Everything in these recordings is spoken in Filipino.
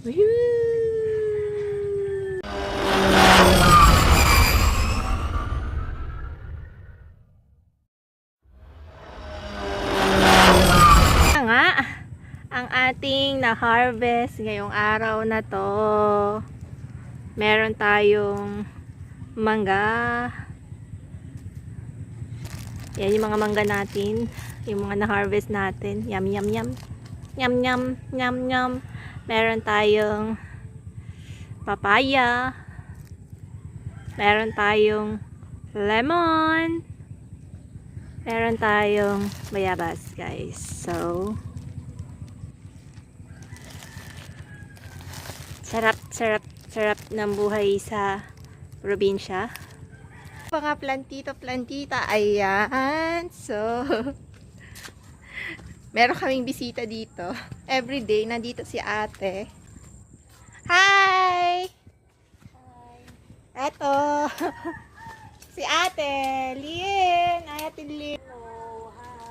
Nga ang ating na-harvest ngayong araw na to. Meron tayong mangga. Yan yung mga mangga natin. Yung mga na-harvest natin. Yum, yum, yum. Yum, yum, yum, yum. Meron tayong papaya. Meron tayong lemon. Meron tayong bayabas, guys. So, sarap, sarap, sarap ng buhay sa probinsya. Mga plantito, plantita. Ayan. So, meron kaming bisita dito. Every day, nandito si ate. Hi! Eto. si ate. Lien. Ate Lien.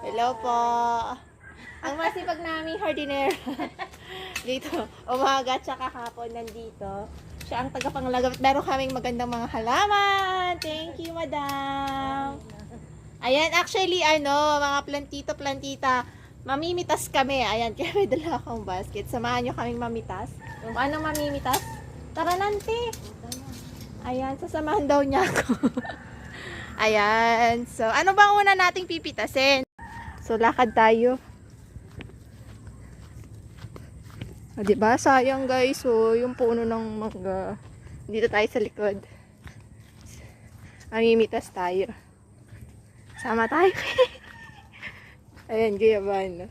Hello po. Ang masipag namin hardinero. dito. Umaga tsaka hapon nandito. Siya ang tagapanglagamit. Meron kaming magandang mga halaman. Thank you, madam. Ayan, actually, ano, mga plantito, plantita, mamimitas kami. Ayan, kaya may dala akong basket. Samahan nyo kaming mamitas. Yung ano mamimitas? Tara nante. Ayan, sasamahan daw niya ako. Ayan. So, ano ba ang una nating pipitasin? So, lakad tayo. Ah, di ba? Sayang guys. So, yung puno ng mangga. Dito tayo sa likod. Amimitas tayo. Sama tayo. Ayan, gayaban.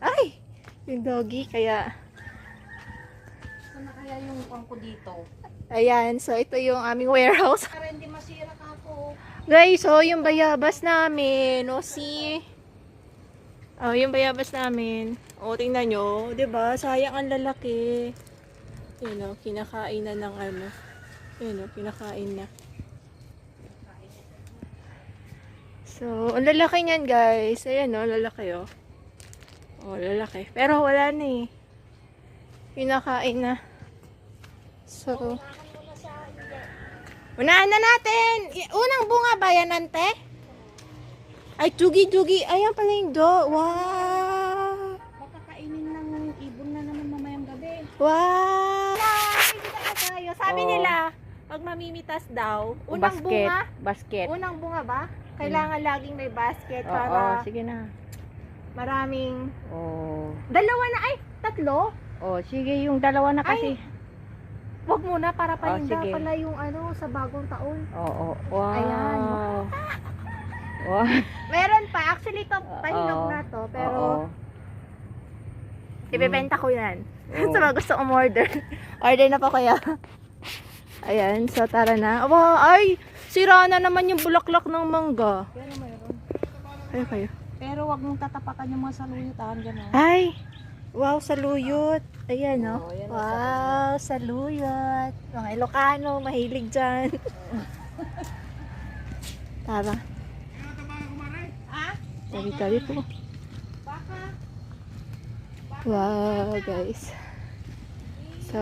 Ay! Yung doggy, kaya... Ano kaya yung pang ko dito? Ayan, so ito yung aming warehouse. Para hindi masira ka ako. Guys, so yung bayabas namin, o si... Oh, yung bayabas namin. O, tingnan nyo. 'di ba Sayang ang lalaki. Yun o, kinakain na ng ano. Yun o, kinakain na. So, ang lalaki niyan guys. Ayan o, lalaki o. O, lalaki. Pero wala na eh. Kinakain na. So, Unahan na natin. Unang bunga ba yan, ante? Ay, jugi-jugi. Ayan pala yung do. Wow. Makakainin ng ibon na naman mamayang gabi. Wow. Sabi Oo. nila, pag mamimitas daw, unang basket. bunga, Basket. unang bunga ba? Kailangan laging may basket Oo, para sige na. maraming... Oo. Dalawa na, ay, tatlo. Oh, sige yung dalawa na kasi. Wag muna para paninda sige. pala yung ano sa bagong taon. Oo. Wow. Ayan. Wow. Meron pa. Actually, to, pahinog Oo. na to. Pero, Oo. Ibebenta ko yan. Oo. sa mga gusto umorder. Order na po kaya. Ayan, so tara na. Wow, ay! Sira na naman yung bulaklak ng mangga. Pero mayroon. Ay, kayo. Pero wag mong tatapakan yung mga saluyutan dyan. Oh. Ay! Wow, saluyot. Ayan, no? Yan, oh, wow, saluyot. Mga Ilocano, mahilig dyan. tara. Tabi-tabi po. Wow, guys. So,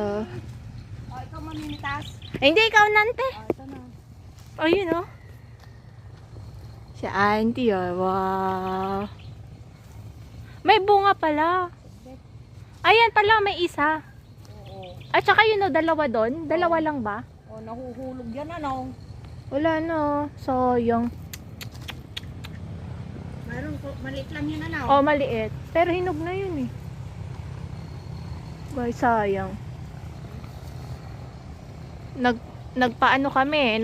Oh, ikaw mamimitas. ay, hindi ikaw nante. Oh, ito na. Ayun, oh. Si auntie, oh. Wow. May bunga pala. Ayan pala, may isa. Oo. At saka yun, oh, dalawa doon. Dalawa lang ba? Oh, nahuhulog yan ano. Wala na. Sayang. Mayroon po, maliit lang yan ano. Oh, maliit. Pero hinog na yun, eh. Bay, sayang. Nag, nagpaano kami,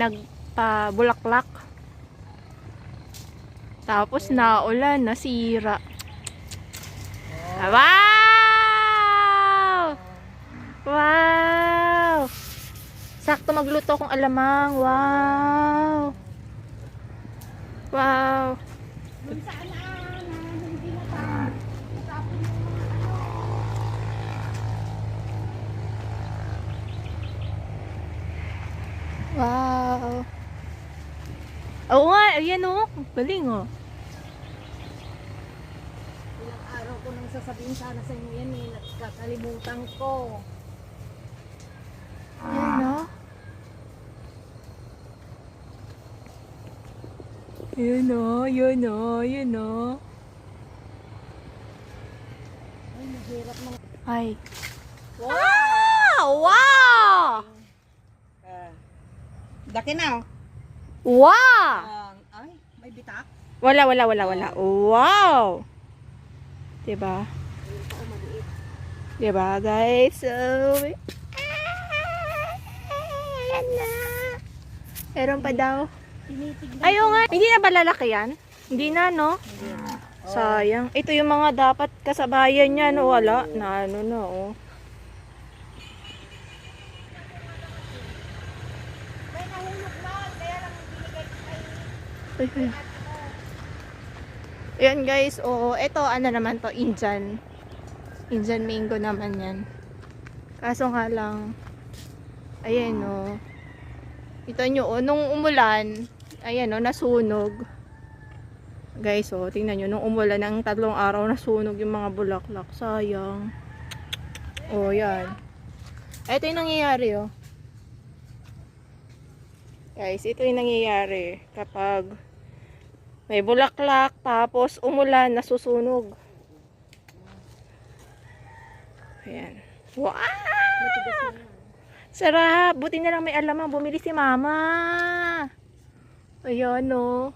nagpa-bulaklak. Tapos naulan, nasira. Wow! Wow! Sakto magluto kong alamang. Wow! Wow! Dun saan na, na hindi na pa. Natapon yung Wow! Oo nga, ayan o. Galing oh. o. ilang araw ko nang sasabihin sana sa inyo yan eh. Nakakalimutan ko. Yan, no? Yun, no? Yun, no? Yun, no? Ay, mahirap mga... Ay. Wow! Wow! Daki na oh. Wow! ay, may bitak. Wala, wala, wala, wala. Wow! Diba? Diba, guys? So, ayan na. Meron pa daw. Ayaw nga. Hindi na ba lalaki yan? Hindi na, no? Sayang. Ito yung mga dapat kasabayan niya, no? Wala. Na ano na, oh. Ay, ay. Ayan guys, oo. Ito, ano naman to, Indian. Indian mango naman yan. Kaso nga lang, ayan o. Ito nyo, oh, nung umulan, ayan o, nasunog. Guys, oh, tingnan nyo, nung umulan ng tatlong araw, nasunog yung mga bulaklak. Sayang. Oh, yan. Ito yung nangyayari, oh. Guys, ito yung nangyayari kapag may bulaklak, tapos umulan, nasusunog. Ayan. Wow! Sarap! Buti na lang may alamang bumili si mama. Ayan, no.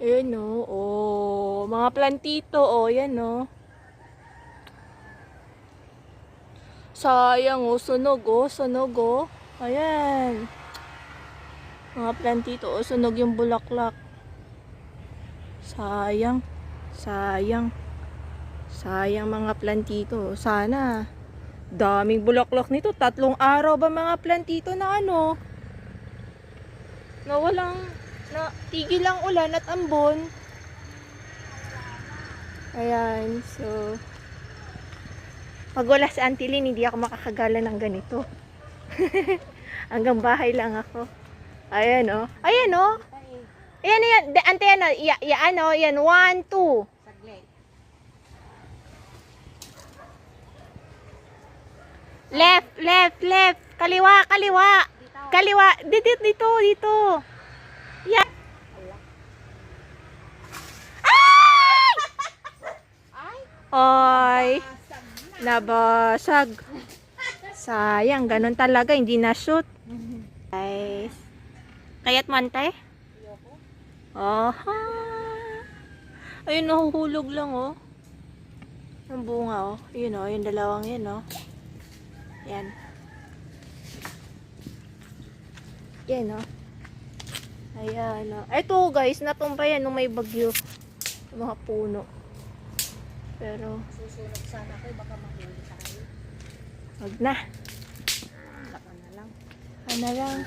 Ayan, no. Oh, mga plantito, oh. Ayan, no. Sayang, oh. Sunog, oh. Sunog, oh. Ayan. Mga plantito, oh. Sunog yung bulaklak. Sayang. Sayang. Sayang mga plantito. Sana. Daming bulaklak nito. Tatlong araw ba mga plantito na ano? Na walang, na tigil lang ulan at ambon. Ayan, so. Pag wala sa Antilin, hindi ako makakagala ng ganito. Hanggang bahay lang ako. Ayan, oh. Ayan, oh. Ayan, ayan. De, ante, ano, ya, ya, ano, yan, one, two. Saglit. Left, left, left. Kaliwa, kaliwa. Kaliwa. Dito, dito, dito. Yan. Ay! Ay, na. nabasag. Sayang, ganun talaga, hindi na shoot. Guys. Kayat? Ayoko. Aha. Ayun, nahuhulog lang, oh. Ang bunga, oh. Yun, oh. Yung dalawang yun, oh. Yan. Yan, oh. Ayan, oh. Ito, guys, natumba yan nung may bagyo. Mga puno. Pero, Susunod sana ko, baka mahuli tayo. wag na. Baka na lang. Ano lang.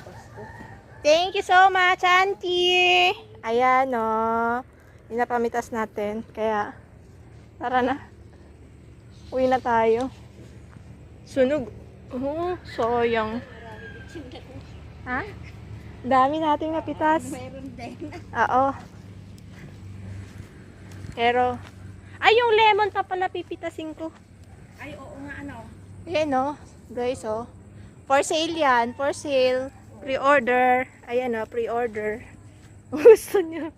Thank you so much, Auntie! Ayan, oh. Pinapamitas natin. Kaya, tara na. Uwi na tayo. Sunog. Oh, sayang. Ha? Dami nating napitas. Meron din. Oo. Pero, ay, yung lemon pa pala pipitasin ko. Ay, oo nga ano. Ayan, oh. Guys, oh. For sale yan. For sale. Pre-order. Ayan, oh. Pre-order. Gusto niya.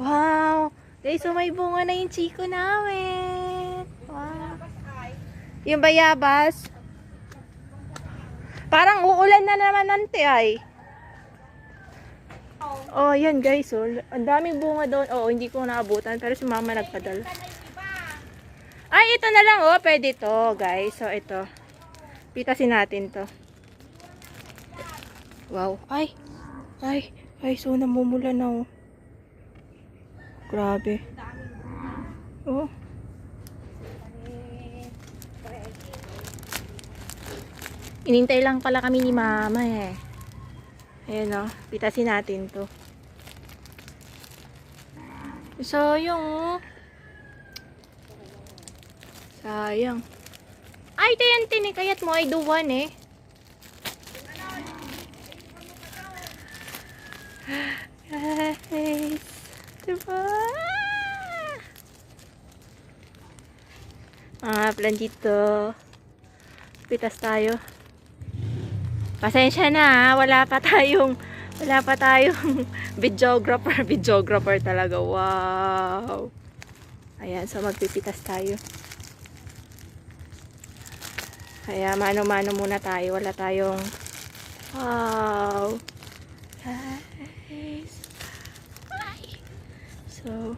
Wow. Guys, so may bunga na yung chiko namin. Wow. Yung bayabas. Parang uulan na naman nante ay. Oh, yan guys. Oh. Ang daming bunga doon. Oo, hindi ko naabutan. Pero si mama nagpadala. Ay, ito na lang oh. Pwede to, guys. So, ito. Pitasin natin to. Wow. Ay. Ay. Ay, so namumula na oh. Grabe. Oh. Inintay lang pala kami ni mama eh. Ayan oh. Pitasin natin to. Sayang oh. Sayang. Ay, ito yan tinikayat mo ay duwan eh. Guys. Diba? Mga plantito. Pitas tayo. Pasensya na. Wala pa tayong wala pa tayong videographer. Videographer talaga. Wow. Ayan. So magpipitas tayo. Kaya mano-mano muna tayo. Wala tayong wow. Guys. Ay. So,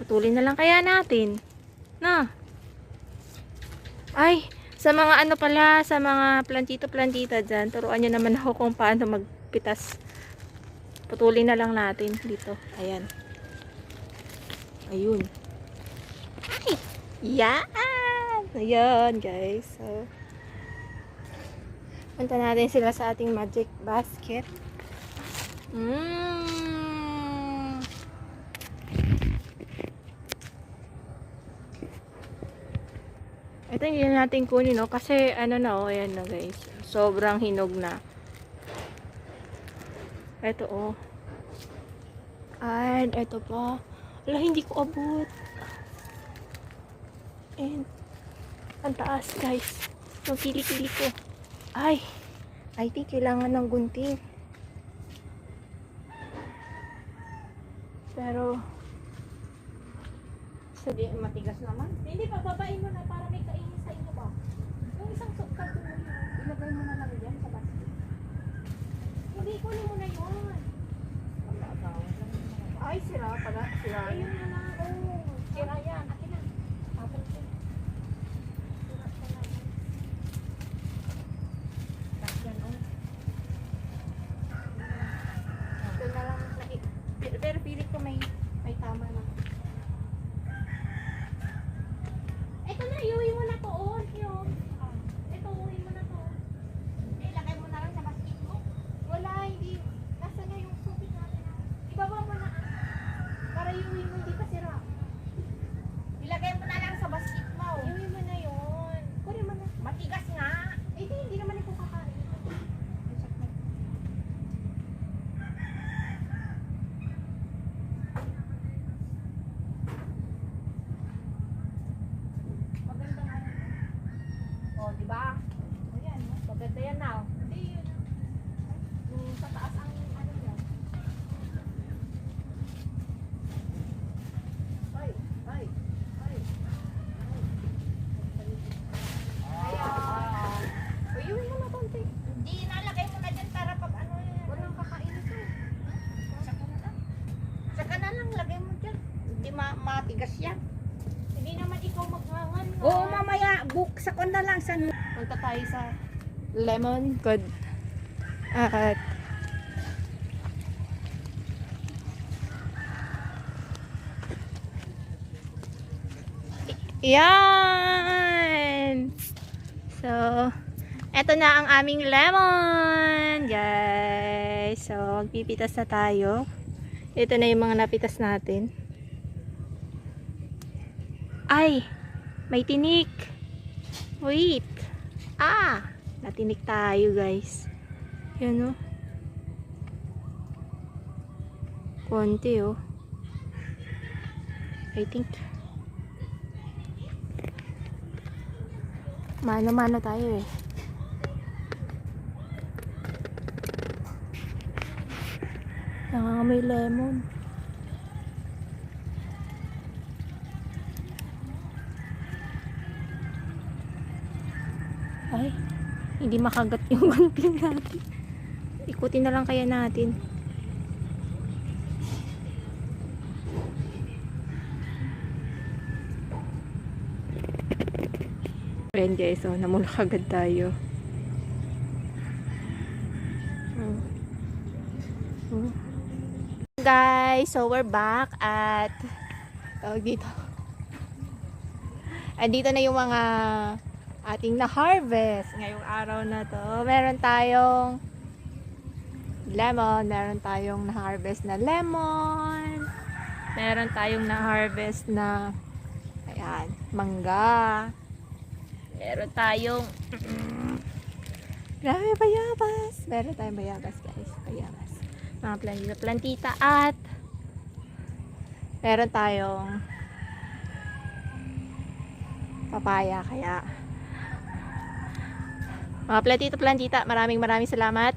putulin na lang kaya natin. Na. Ay, sa mga ano pala, sa mga plantito-plantita dyan, turuan nyo naman ako kung paano magpitas. Putulin na lang natin dito. Ayan. Ayun. Ay! Yan! Ayan, guys. So, punta natin sila sa ating magic basket. Mmm! Ito hindi na natin kunin, no? Kasi, ano na, oh, ayan na, guys. Sobrang hinog na. Ito, oh. And, ito pa. Wala, hindi ko abot. And, ang taas, guys. Yung pili-pili ko. Ay, I think kailangan ng gunting. Pero, Sabi, matigas naman. Hindi pa, babain mo na para may kainin sa inyo ba? Yung isang sukad mo yun. Ilagay mo na lang yan sa basket. Hindi, kunin mo na yun. ay, sira pala. Sira. Ayun na lang. Oh, sira yan. Akin na. Tapos ko. Sira ka na. Tapos yan, oh. Ito na lang. na- Pero, pero pilit ko may, may tama na. Ito na, iuwi mo na to. Oh, yun. Ah, Ito, uwi mo na to. Eh, lagay mo na lang sa basket mo. Wala, hindi. Nasa na yung tubig natin? ah? Ibaba mo na. ah. Para iuwi mo, hindi pa sira. Ilagay mo na lang sa basket mo. Iuwi mo na yun. Kunin mo na. Matigas nga. Eh, di, hindi naman ito kakain. Maganda nga yan. O, di ba? O yan, no? maganda yan na. Hindi yun. Yung sa taas ang ano yan. Ay, ay, ay. Ayan. Ayun mo na konti. Hindi, nalagay mo na dyan para pag ano yan. Walang kakain ito. Saka na lang. Saka na lang, lagay mo dyan. Hindi ma matigas yan. Hindi naman ikaw maghangan. Oo, mamaya, book sa na lang sa Punta tayo sa lemon good. At Yan! So, eto na ang aming lemon, guys. So, magpipitas na tayo. Ito na yung mga napitas natin. Ay! May tinik! Wait! Ah! Natinik tayo, guys. Yan, oh. Konti, oh. I think. Mano-mano tayo, eh. Nangangamoy lemon. Ay, hindi makagat yung gunting natin. Ikutin na lang kaya natin. Ayan guys, so namulak agad tayo. Oh. Oh. Guys, so we're back at tawag dito. Andito na yung mga ating na-harvest ngayong araw na to. Meron tayong lemon, meron tayong na-harvest na lemon, meron tayong na-harvest na ayan, mangga, meron tayong grabe bayabas, meron tayong bayabas guys, bayabas, mga plantita, plantita at meron tayong papaya. Kaya, mga plantito plantita, maraming maraming salamat.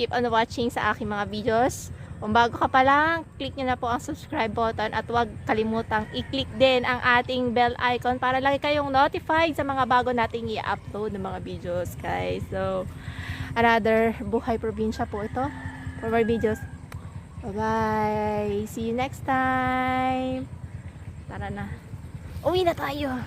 Keep on watching sa aking mga videos. Kung bago ka pa lang, click nyo na po ang subscribe button at huwag kalimutang i-click din ang ating bell icon para lagi kayong notified sa mga bago nating i-upload ng mga videos, guys. So, another buhay probinsya po ito for more videos. Bye-bye! See you next time! Tara na. Uwi na tayo!